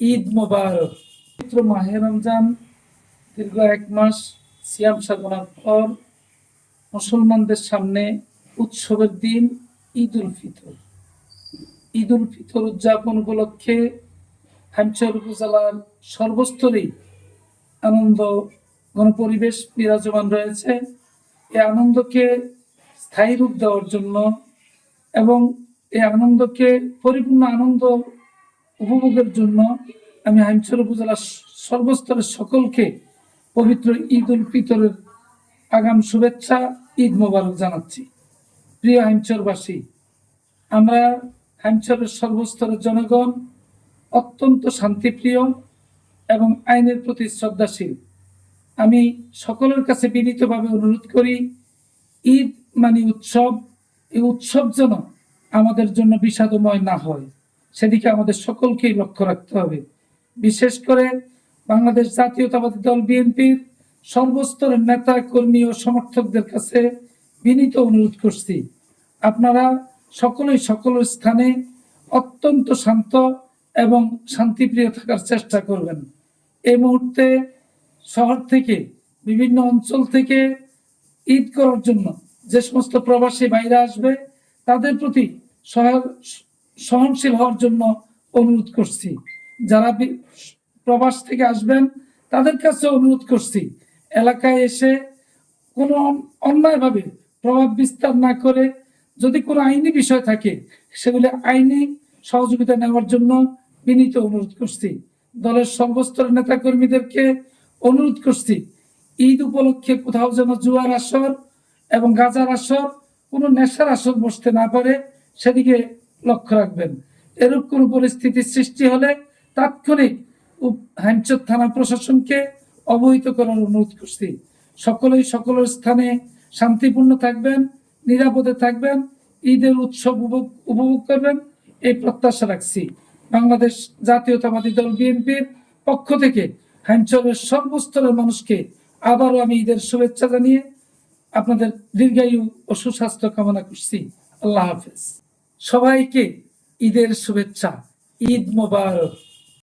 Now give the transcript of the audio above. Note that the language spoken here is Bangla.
ঈদ মোবারক। পবিত্র মাহে রমজান, দীর্ঘ এক মাস সিয়াম সাধনার পর মুসলমানদের সামনে উৎসবের দিন ঈদ উল ফিতর। ঈদ উল ফিতর উদযাপন উপলক্ষে হামচর উপজেলার সর্বস্তরেই আনন্দ গণপরিবেশ বিরাজমান রয়েছে। এই আনন্দকে স্থায়ী রূপ দেওয়ার জন্য এবং এই আনন্দকে পরিপূর্ণ আনন্দ উপভোগের জন্য আমি হাইমচর উপজেলার সর্বস্তরের সকলকে পবিত্র ঈদ উল ফিতরের আগাম শুভেচ্ছা, ঈদ মোবারক জানাচ্ছি। প্রিয় হাইমচরবাসী আমরা হাইমচরের সর্বস্তরের জনগণ অত্যন্ত শান্তিপ্রিয় এবং আইনের প্রতি শ্রদ্ধাশীল। আমি সকলের কাছে বিনীতভাবে অনুরোধ করি, ঈদ মানে উৎসব, এই উৎসব যেন আমাদের জন্য বিষাদময় না হয়। সেদিকে আমাদের সকলকেই লক্ষ্য রাখতে হবে। বিশেষ করে বাংলাদেশ জাতীয়তাবাদী দল বিএনপির সর্বস্তরের নেতা, কর্মী ও সমর্থকদের কাছে বিনীত অনুরোধ করছি। আপনারা সকলেই সকল স্থানে অত্যন্ত শান্ত এবং শান্তিপ্রিয় থাকার চেষ্টা করবেন। এই মুহূর্তে শহর থেকে বিভিন্ন অঞ্চল থেকে ঈদ করার জন্য যে সমস্ত প্রবাসী বাইরে আসবে, তাদের প্রতি সহনশীল হওয়ার জন্য অনুরোধ করছি। যারা প্রবাস থেকে আসবেন, তাদের কাছে অনুরোধ করছি, এলাকায় এসে কোনো অন- অন্যায়ভাবে প্রভাব বিস্তার না করে যদি কোনো আইনি বিষয় থাকে, সেগুলি আইনি সহযোগিতা নেওয়ার জন্য বিনীত অনুরোধ করছি। দলের সর্বস্তরের নেতা কর্মীদেরকে অনুরোধ করছি, ঈদ উপলক্ষে কোথাও যেন জুয়ার আসর এবং গাজার আসর কোনো নেশার আসর বসতে না পারে, সেদিকে রাখবেন। এরূপ কোনো পরিস্থিতি সৃষ্টি হলে তাৎক্ষণিক হ্যামচর থানা প্রশাসনকে অবহিত করার অনুরোধ করছি। সকলেই সকলের স্থানে শান্তিপূর্ণ থাকবেন, নিরাপদে থাকবেন, ঈদের উৎসব উপভোগ- উপভোগ করবেন, এই প্রত্যাশা রাখছি। বাংলাদেশ জাতীয়তাবাদী দল বিএনপির পক্ষ থেকে হ্যামচরের সর্বস্তরের মানুষকে আবারও আমি ঈদের শুভেচ্ছা জানিয়ে আপনাদের দীর্ঘায়ু ও সুস্বাস্থ্য কামনা করছি। আল্লাহ হাফেজ। সবাইকে ঈদের শুভেচ্ছা ঈদ মোবারক।